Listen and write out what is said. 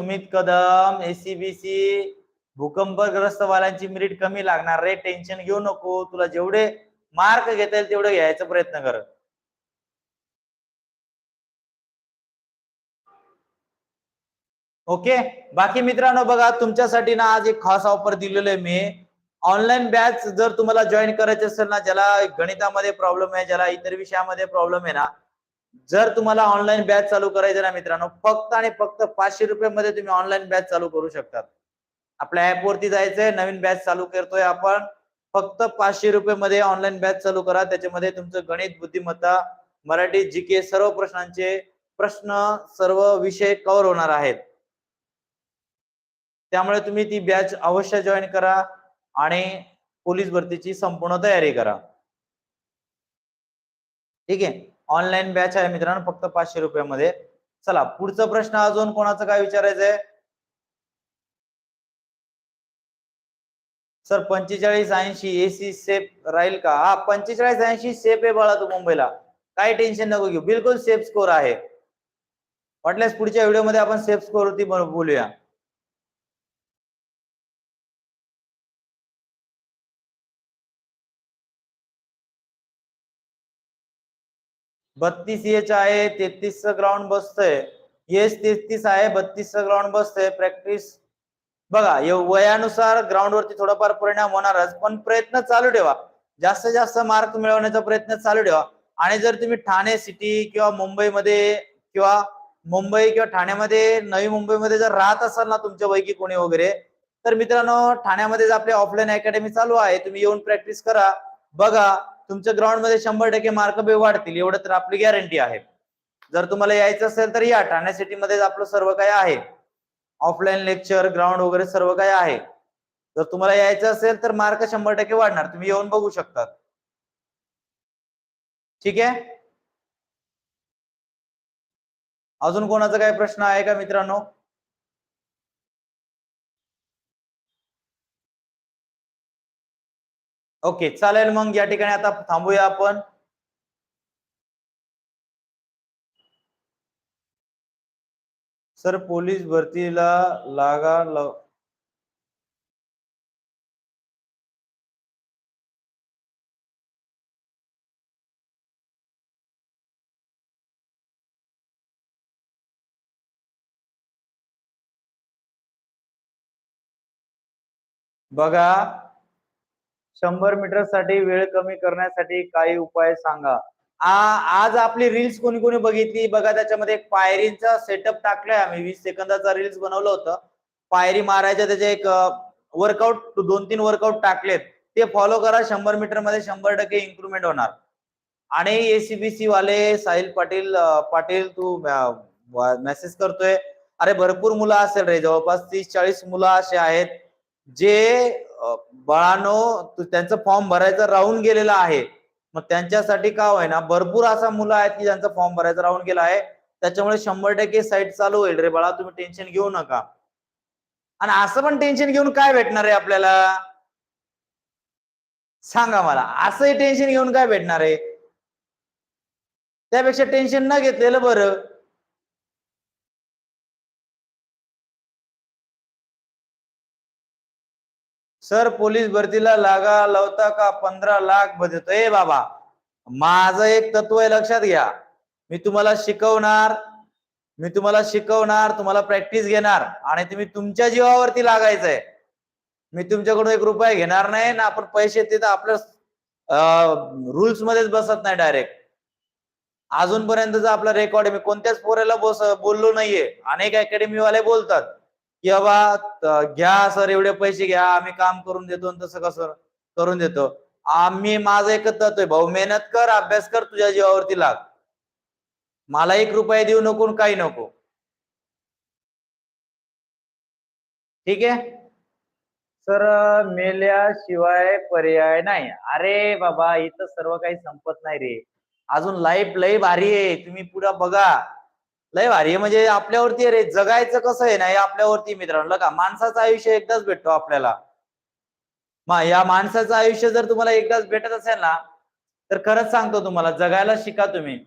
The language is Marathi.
सुमित कदम एसीबीसी भूकंपग्रस्त वाल्यांची मिरिट कमी लागणार. रे टेन्शन घेऊ नको. तुला जेवढे मार्क घेता येईल तेवढे घ्यायचा प्रयत्न कर. ओके बाकी मित्रांनो बघा तुमच्यासाठी ना आज एक खास ऑफर दिलेलं आहे मी. ऑनलाईन बॅच जर तुम्हाला जॉईन करायचे असेल ना ज्याला गणितामध्ये प्रॉब्लेम आहे ज्याला इतर विषयामध्ये प्रॉब्लेम आहे ना जर तुम्हाला ऑनलाईन बॅच चालू करायचं ना मित्रांनो फक्त आणि फक्त पाचशे रुपये मध्ये तुम्ही ऑनलाईन बॅच चालू करू शकतात. आपल्या ऍप वरती जायचंय नवीन बॅच चालू करतोय आपण. फक्त पाचशे रुपये मध्ये ऑनलाईन बॅच चालू करा. त्याच्यामध्ये तुमचं गणित बुद्धिमत्ता मराठी जी के सर्व प्रश्नांचे प्रश्न सर्व विषय कव्हर होणार आहेत. त्यामुळे तुम्ही ती बॅच अवश्य जॉईन करा आणि पोलीस भरतीची संपूर्ण तयारी करा. ठीक आहे? ऑनलाईन बॅच आहे मित्रांनो फक्त पाचशे रुपयामध्ये. चला पुढचा प्रश्न अजून कोणाचं काय विचारायचंय सर पंचेचाळीस ऐंशी एसी सेफ राहील का? हा पंचेचाळीस ऐंशी सेफ आहे बाळा तू मुंबईला. काही टेन्शन नको घेऊ. बिलकुल सेफ स्कोर आहे. वाटल्यास पुढच्या व्हिडिओमध्ये आपण सेफ स्कोर वरती बोलूया. बत्तीस एच आहे तेहतीस ग्राउंड बसतंय. एच तेहतीस आहे बत्तीस ग्राउंड बसतंय. प्रॅक्टिस बघा वयानुसार ग्राउंड वरती थोडाफार परिणाम होणारच पण प्रयत्न चालू ठेवा. जास्तीत जास्त मार्क मिळवण्याचा प्रयत्न चालू ठेवा. आणि जर तुम्ही ठाणे सिटी किंवा मुंबईमध्ये किंवा मुंबई किंवा ठाण्यामध्ये नवी मुंबईमध्ये जर राहत असाल ना तुमच्यापैकी कोणी वगैरे तर मित्रांनो ठाण्यामध्ये आपली ऑफलाईन अकॅडमी चालू आहे तुम्ही येऊन प्रॅक्टिस करा. बघा तुमच्या ग्राउंडमध्ये शंभर टक्के मार्क बी वाढतील एवढं तर आपली गॅरंटी आहे. जर तुम्हाला यायचं असेल तर या ठाणे सिटी मध्ये आपलं सर्व काही आहे. ऑफलाईन लेक्चर ग्राउंड वगैरे सर्व काही आहे. जर तुम्हाला यायचं असेल तर मार्क शंभर टक्के वाढणार तुम्ही येऊन बघू शकता ठीक आहे? अजून कोणाचा काही प्रश्न आहे का मित्रांनो? ओके चालेल मग या ठिकाणी आता थांबूया आपण. सर पोलीस भरतीला लागा लव. बघा शंभर मीटरसाठी वेळ कमी करण्यासाठी काही उपाय सांगा. आ- आज आपली रील्स कोणी कोणी बघितली? बघा त्याच्यामध्ये एक पायरीचा सेटअप टाकलाय आम्ही. वीस सेकंदाचा रील्स बनवलं होतं. पायरी मारायच्या त्याचे एक वर्कआउट दोन तीन वर्कआउट टाकलेत. ते फॉलो करा. शंभर मीटरमध्ये शंभर टक्के इम्प्रुव्हमेंट होणार. आणि एसीबीसी वाले साहिल पाटील पाटील तू मेसेज करतोय. अरे भरपूर मुलं असेल रे. जवळपास तीस चाळीस मुलं असे आहेत. जे बळानो बाळानो त्यांचं फॉर्म भरायचं राहून गेलेलं आहे. मग त्यांच्यासाठी का होईना भरपूर असा मुलं आहेत की ज्यांचा फॉर्म भरायचा राहून गेला आहे. त्याच्यामुळे शंभर टक्के साईट चालू होईल रे बाळा तुम्ही टेन्शन घेऊ नका. आणि असं पण टेन्शन घेऊन काय भेटणार आहे आपल्याला? सांगा मला असंही टेन्शन घेऊन काय भेटणार आहे? त्यापेक्षा टेन्शन न घेतलेलं बरं. सर पोलीस भरतीला लागा लावता का? पंधरा लाख बदलतो ए बाबा माझं एक तत्व आहे लक्षात घ्या. मी तुम्हाला शिकवणार मी तुम्हाला शिकवणार तुम्हाला प्रॅक्टिस घेणार आणि तुम्ही तुमच्या जीवावरती लागायचंय. मी तुमच्याकडून एक रुपया घेणार नाही ना आपण पैसे तिथं आपल्या रुल्स मध्येच बसत नाही डायरेक्ट अजूनपर्यंतचा आपला रेकॉर्ड आहे. मी कोणत्याच पोऱ्याला बोललो नाहीये. अनेक अकॅडमीवाले बोलतात. की बाबा घ्या सर एवढे पैसे घ्या आम्ही काम करून देतो आणि तसं कसं करून देतो. आम्ही माझं एकच तत्व आहे भाऊ मेहनत कर अभ्यास कर तुझ्या जीवावरती लाग. मला एक रुपया देऊ नको काही नको. ठीक आहे? सर मेल्याशिवाय पर्याय नाही. अरे बाबा इथं सर्व काही संपत नाही रे. अजून लाईफ लय भारी आहे तुम्ही पुढे बघा. लय भारी. म्हणजे आपल्यावरती रे जगायचं कसं आहे ना हे आपल्यावरती मित्रांनो. का माणसाचं आयुष्य एकदाच भेटतो आपल्याला. मग या माणसाचं आयुष्य जर तुम्हाला एकदाच भेटत असेल ना तर खरंच सांगतो तुम्हाला जगायला शिका तुम्ही.